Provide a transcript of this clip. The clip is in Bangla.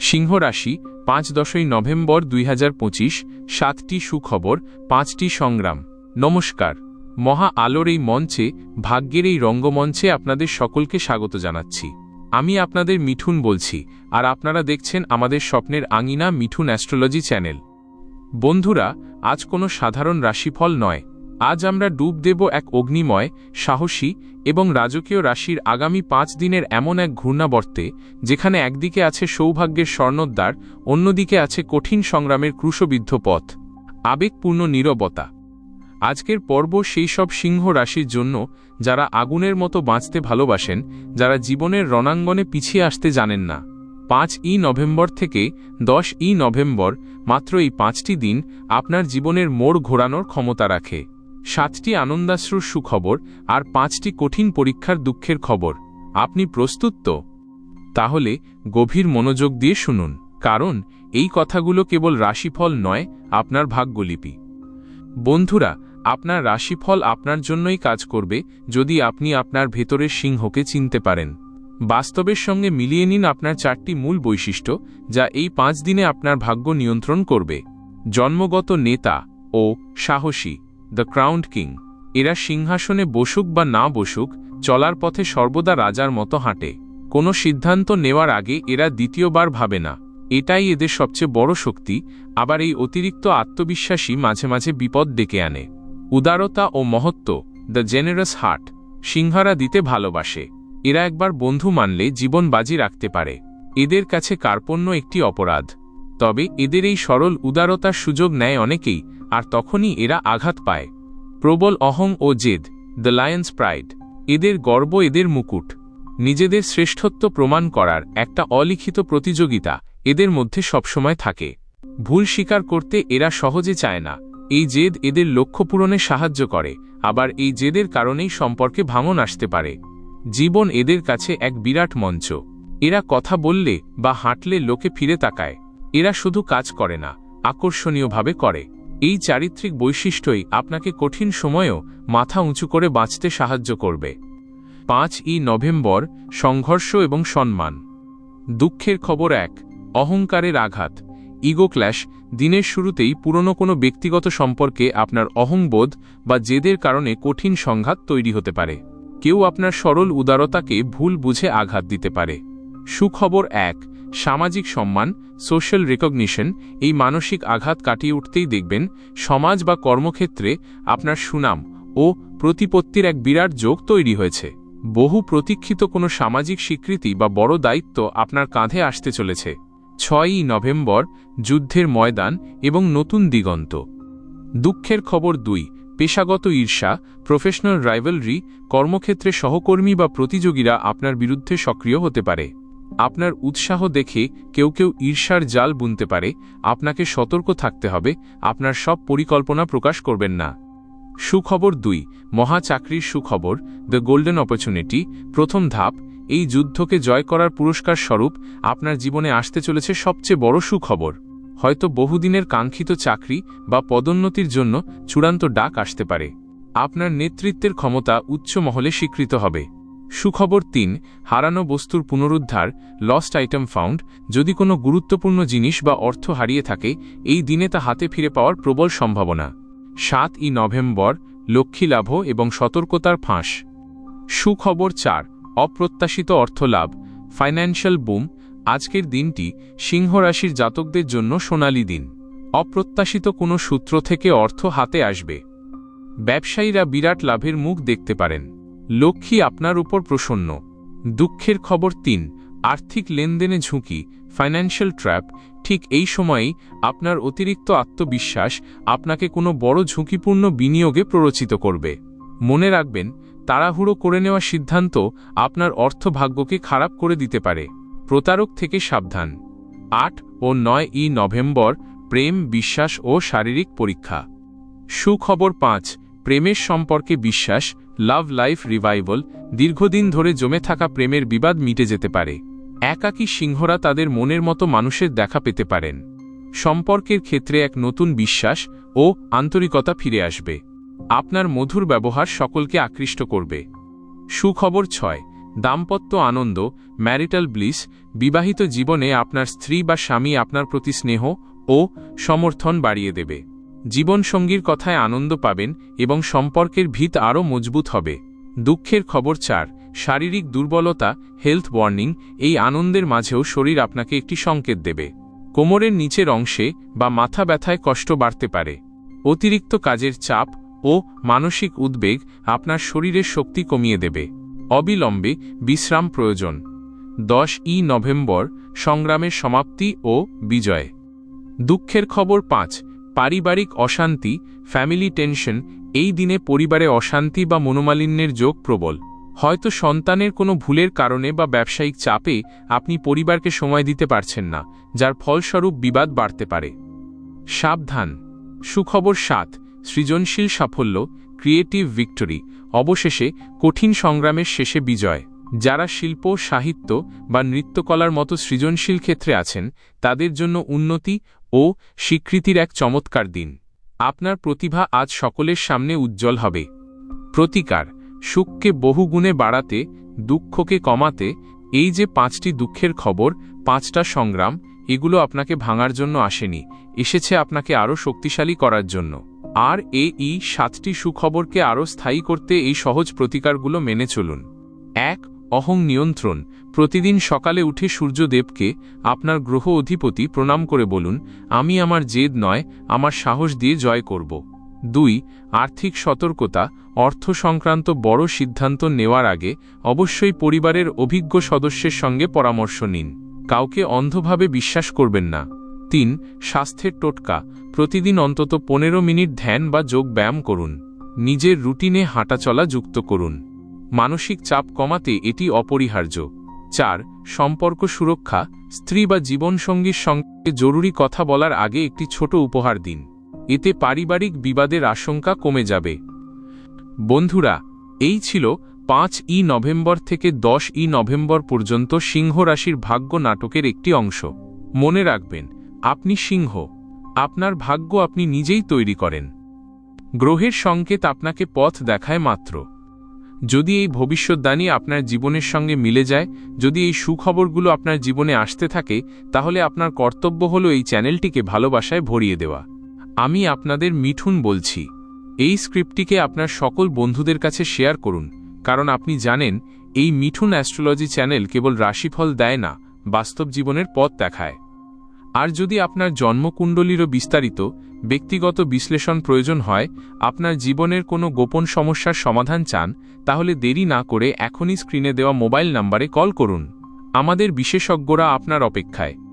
সিংহ রাশি, পাঁচ দশই নভেম্বর দুই হাজার পঁচিশ, সাতটি সুখবর, পাঁচটি সংগ্রাম। নমস্কার। মহা আলোর এই মঞ্চে, ভাগ্যের এই রঙ্গমঞ্চে আপনাদের সকলকে স্বাগত জানাচ্ছি। আমি আপনাদের মিঠুন বলছি, আর আপনারা দেখছেন আমাদের স্বপ্নের আঙিনা মিঠুন অ্যাস্ট্রোলজি চ্যানেল। বন্ধুরা, আজ কোনো সাধারণ রাশিফল নয় আজ আমরা ডুব দেব এক অগ্নিময়, সাহসী এবং রাজকীয় রাশির আগামী পাঁচ দিনের এমন এক ঘূর্ণাবর্তে, যেখানে একদিকে আছে সৌভাগ্যের স্বর্ণোদ্বার অন্যদিকে আছে কঠিন সংগ্রামের ক্রুশবিদ্ধ পথ। আবেগপূর্ণ নীরবতা। আজকের পর্ব সেই সব সিংহ রাশির জন্য, যারা আগুনের মতো বাঁচতে ভালোবাসেন, যারা জীবনের রণাঙ্গনে পিছিয়ে আসতে জানেন না। পাঁচ ই নভেম্বর থেকে দশ ই নভেম্বর, মাত্র এই পাঁচটি দিন আপনার জীবনের মোড় ঘোরানোর ক্ষমতা রাখে। সাতটি আনন্দাশ্রুর সুখবর আর পাঁচটি কঠিন পরীক্ষার দুঃখের খবর। আপনি প্রস্তুত তো? তাহলে গভীর মনোযোগ দিয়ে শুনুন, কারণ এই কথাগুলো কেবল রাশিফল নয়, আপনার ভাগ্যলিপি। বন্ধুরা, আপনার রাশিফল আপনার জন্যই কাজ করবে যদি আপনি আপনার ভেতরের সিংহকে চিনতে পারেন। বাস্তবের সঙ্গে মিলিয়ে নিন আপনার চারটি মূল বৈশিষ্ট্য, যা এই পাঁচ দিনে আপনার ভাগ্য নিয়ন্ত্রণ করবে। জন্মগত নেতা ও সাহসী। The crowned king. এরা সিংহাসনে বসুক বা না বসুক, চলার পথে সর্বদা রাজার মতো হাঁটে। কোনো সিদ্ধান্ত নেওয়ার আগে এরা দ্বিতীয়বার ভাবে না। এটাই এদের সবচেয়ে বড় শক্তি, আবার এই অতিরিক্ত আত্মবিশ্বাসী মাঝে মাঝে বিপদ ডেকে আনে। উদারতা ও মহত্ব, দ্য জেনারেস হার্ট, সিংহারা দিতে ভালোবাসে। এরা একবার বন্ধু মানলে জীবন বাজি রাখতে পারে। এদের কাছে কার্পণ্য একটি অপরাধ। তবে এদের এই সরল উদারতার সুযোগ নেয় অনেকেই, আর তখনই এরা আঘাত পায়। প্রবল অহং ও জেদ, দ্য লায়ন্স প্রাইড, এদের গর্ব এদের মুকুট। নিজেদের শ্রেষ্ঠত্ব প্রমাণ করার একটা অলিখিত প্রতিযোগিতা এদের মধ্যে সবসময় থাকে। ভুল স্বীকার করতে এরা সহজে চায় না। এই জেদ এদের লক্ষ্য পূরণে সাহায্য করে, আবার এই জেদের কারণেই সম্পর্কে ভাঙন আসতে পারে। জীবন এদের কাছে এক বিরাট মঞ্চ। এরা কথা বললে বা হাঁটলে লোকে ফিরে তাকায়। এরা শুধু কাজ করে না, আকর্ষণীয়ভাবে করে। এই চারিত্রিক বৈশিষ্ট্যই আপনাকে কঠিন সময়েও মাথা উঁচু করে বাঁচতে সাহায্য করবে। পাঁচ ই নভেম্বর, সংঘর্ষ এবং সম্মান। দুঃখের খবর এক, অহংকারের আঘাত। ইগো ক্ল্যাশ, দিনের শুরুতেই পুরনো কোনো ব্যক্তিগত সম্পর্কে আপনার অহংবোধ বা জেদের কারণে কঠিন সংঘাত তৈরি হতে পারে। কেউ আপনার সরল উদারতাকে ভুল বুঝে আঘাত দিতে পারে। সুখবর এক সামাজিক সম্মান সোশ্যাল রেকগনিশন এই মানসিক আঘাত কাটিয়ে উঠতেই দেখবেন সমাজ বা কর্মক্ষেত্রে আপনার সুনাম ও প্রতিপত্তির এক বিরাট যোগ তৈরি হয়েছে। বহু প্রতীক্ষিত কোনো সামাজিক স্বীকৃতি বা বড় দায়িত্ব আপনার কাঁধে আসতে চলেছে। ছয়ই নভেম্বর, যুদ্ধের ময়দান এবং নতুন দিগন্ত। দুঃখের খবর দুই, পেশাগত ঈর্ষা প্রফেশনাল রাইভালরি কর্মক্ষেত্রে সহকর্মী বা প্রতিযোগীরা আপনার বিরুদ্ধে সক্রিয় হতে পারে। আপনার উৎসাহ দেখে কেউ কেউ ঈর্ষার জাল বুনতে পারে, আপনাকে সতর্ক থাকতে হবে, আপনার সব পরিকল্পনা প্রকাশ করবেন না। সুখবর দুই, মহা চাকরির সুখবর, দ্য গোল্ডেন অপরচুনিটি, প্রথম ধাপ, এই যুদ্ধকে জয় করার পুরস্কার স্বরূপ আপনার জীবনে আসতে চলেছে সবচেয়ে বড় সুখবর। হয়তো বহুদিনের কাঙ্ক্ষিত চাকরি বা পদোন্নতির জন্য চূড়ান্ত ডাক আসতে পারে। আপনার নেতৃত্বের ক্ষমতা উচ্চ মহলে স্বীকৃত হবে। সুখবর তিন, হারানো বস্তুর পুনরুদ্ধার লস্ট আইটেম ফাউন্ড যদি কোনো গুরুত্বপূর্ণ জিনিস বা অর্থ হারিয়ে থাকে, এই দিনে তা হাতে ফিরে পাওয়ার প্রবল সম্ভাবনা। সাত ই নভেম্বর, লক্ষ্মী লাভ এবং সতর্কতার ফাঁস। সুখবর চার, অপ্রত্যাশিত অর্থ লাভ ফাইন্যান্সিয়াল বুম আজকের দিনটি সিংহ রাশির জাতকদের জন্য সোনালি দিন। অপ্রত্যাশিত কোনো সূত্র থেকে অর্থ হাতে আসবে। ব্যবসায়ীরা বিরাট লাভের মুখ দেখতে পারেন। লক্ষ্মী আপনার উপর প্রসন্ন। দুঃখের খবর তিন, আর্থিক লেনদেনে ঝুঁকি ফাইন্যান্সিয়াল ট্র্যাপ ঠিক এই সময়েই আপনার অতিরিক্ত আত্মবিশ্বাস আপনাকে কোনো বড় ঝুঁকিপূর্ণ বিনিয়োগে প্ররোচিত করবে। মনে রাখবেন, তাড়াহুড়ো করে নেওয়া সিদ্ধান্ত আপনার অর্থভাগ্যকে খারাপ করে দিতে পারে। প্রতারক থেকে সাবধান। আট ও নয় ই নভেম্বর, প্রেম, বিশ্বাস ও শারীরিক পরীক্ষা। সুখবর পাঁচ, প্রেমের সম্পর্কে বিশ্বাস লাভ লাইফ রিভাইভাল দীর্ঘদিন ধরে জমে থাকা প্রেমের বিবাদ মিটে যেতে পারে। একাকী সিংহরা তাদের মনের মতো মানুষের দেখা পেতে পারেন। সম্পর্কের ক্ষেত্রে এক নতুন বিশ্বাস ও আন্তরিকতা ফিরে আসবে। আপনার মধুর ব্যবহার সকলকে আকৃষ্ট করবে। সুখবর ছয়, দাম্পত্য আনন্দ, ম্যারিটাল ব্লিস, বিবাহিত জীবনে আপনার স্ত্রী বা স্বামী আপনার প্রতি স্নেহ ও সমর্থন বাড়িয়ে দেবে। জীবনসঙ্গীর কথায় আনন্দ পাবেন এবং সম্পর্কের ভিত আরও মজবুত হবে। দুঃখের খবর চার, শারীরিক দুর্বলতা হেলথ ওয়ার্নিং এই আনন্দের মাঝেও শরীর আপনাকে একটি সংকেত দেবে। কোমরের নিচের অংশে বা মাথা ব্যথায় কষ্ট বাড়তে পারে। অতিরিক্ত কাজের চাপ ও মানসিক উদ্বেগ আপনার শরীরের শক্তি কমিয়ে দেবে। অবিলম্বে বিশ্রাম প্রয়োজন। দশ ই নভেম্বর, সংগ্রামের সমাপ্তি ও বিজয়। দুঃখের খবর পাঁচ পারিবারিক অশান্তি ফ্যামিলি টেনশন এই দিনে পরিবারে অশান্তি বা মনোমালিন্যের যোগ প্রবল। হয়তো সন্তানের কোনো ভুলের কারণে বা ব্যবসায়িক চাপে আপনি পরিবারকে সময় দিতে পারছেন না, যার ফলস্বরূপ বিবাদ বাড়তে পারে। সাবধান। সুখবর সাত, সৃজনশীল সাফল্য ক্রিয়েটিভ ভিক্টরি অবশেষে কঠিন সংগ্রামের শেষে বিজয়। যারা শিল্প, সাহিত্য বা নৃত্যকলার মতো সৃজনশীল ক্ষেত্রে আছেন, তাদের জন্য উন্নতি ও স্বীকৃতির এক চমৎকার দিন। আপনার প্রতিভা আজ সকলের সামনে উজ্জ্বল হবে। প্রতিকার, সুখকে বহুগুণে বাড়াতে, দুঃখকে কমাতে, এই যে পাঁচটি দুঃখের খবর, পাঁচটা সংগ্রাম, এগুলো আপনাকে ভাঙার জন্য আসেনি, এসেছে আপনাকে আরও শক্তিশালী করার জন্য। আর এ ই সাতটি সুখবরকে আরও স্থায়ী করতে এই সহজ প্রতিকারগুলো মেনে চলুন। এক অহং নিয়ন্ত্রণ, প্রতিদিন সকালে উঠে সূর্যদেবকে আপনার গ্রহ অধিপতি প্রণাম করে বলুন, আমি আমার জেদ নয়, আমার সাহস দিয়ে জয় করব। দুই, আর্থিক সতর্কতা, অর্থ সংক্রান্ত বড় সিদ্ধান্ত নেওয়ার আগে অবশ্যই পরিবারের অভিজ্ঞ সদস্যের সঙ্গে পরামর্শ নিন। কাউকে অন্ধভাবে বিশ্বাস করবেন না। তিন, স্বাস্থ্যের টোটকা, প্রতিদিন অন্তত পনেরো মিনিট ধ্যান বা যোগ ব্যায়াম করুন। নিজের রুটিনে হাঁটাচলা যুক্ত করুন। মানসিক চাপ কমাতে এটি অপরিহার্য। চার, সম্পর্ক সুরক্ষা, স্ত্রী বা জীবনসঙ্গীর সঙ্গে জরুরি কথা বলার আগে একটি ছোট উপহার দিন। এতে পারিবারিক বিবাদের আশঙ্কা কমে যাবে। বন্ধুরা, এই ছিল পাঁচ ই নভেম্বর থেকে দশ ই নভেম্বর পর্যন্ত সিংহ রাশির ভাগ্য নাটকের একটি অংশ। মনে রাখবেন, আপনি সিংহ। আপনার ভাগ্য আপনি নিজেই তৈরি করেন। গ্রহের সংকেত আপনাকে পথ দেখায় মাত্র। যদি এই ভবিষ্যৎদানী আপনার জীবনের সঙ্গে মিলে যায়, যদি এই সুখবরগুলো আপনার জীবনে আসতে থাকে, তাহলে আপনার কর্তব্য হল এই চ্যানেলটিকে ভালোবাসায় ভরিয়ে দেওয়া। আমি আপনাদের মিঠুন বলছি। এই স্ক্রিপ্টটিকে আপনার সকল বন্ধুদের কাছে শেয়ার করুন, কারণ আপনি জানেন, এই মিঠুন অ্যাস্ট্রোলজি চ্যানেল কেবল রাশিফল দেয় না, বাস্তব জীবনের পথ দেখায়। আর যদি আপনার জন্মকুণ্ডলীরও বিস্তারিত ব্যক্তিগত বিশ্লেষণ প্রয়োজন হয়, আপনার জীবনের কোনো গোপন সমস্যার সমাধান চান, তাহলে দেরি না করে এখনই স্ক্রিনে দেওয়া মোবাইল নাম্বারে কল করুন। আমাদের বিশেষজ্ঞরা আপনার অপেক্ষায়।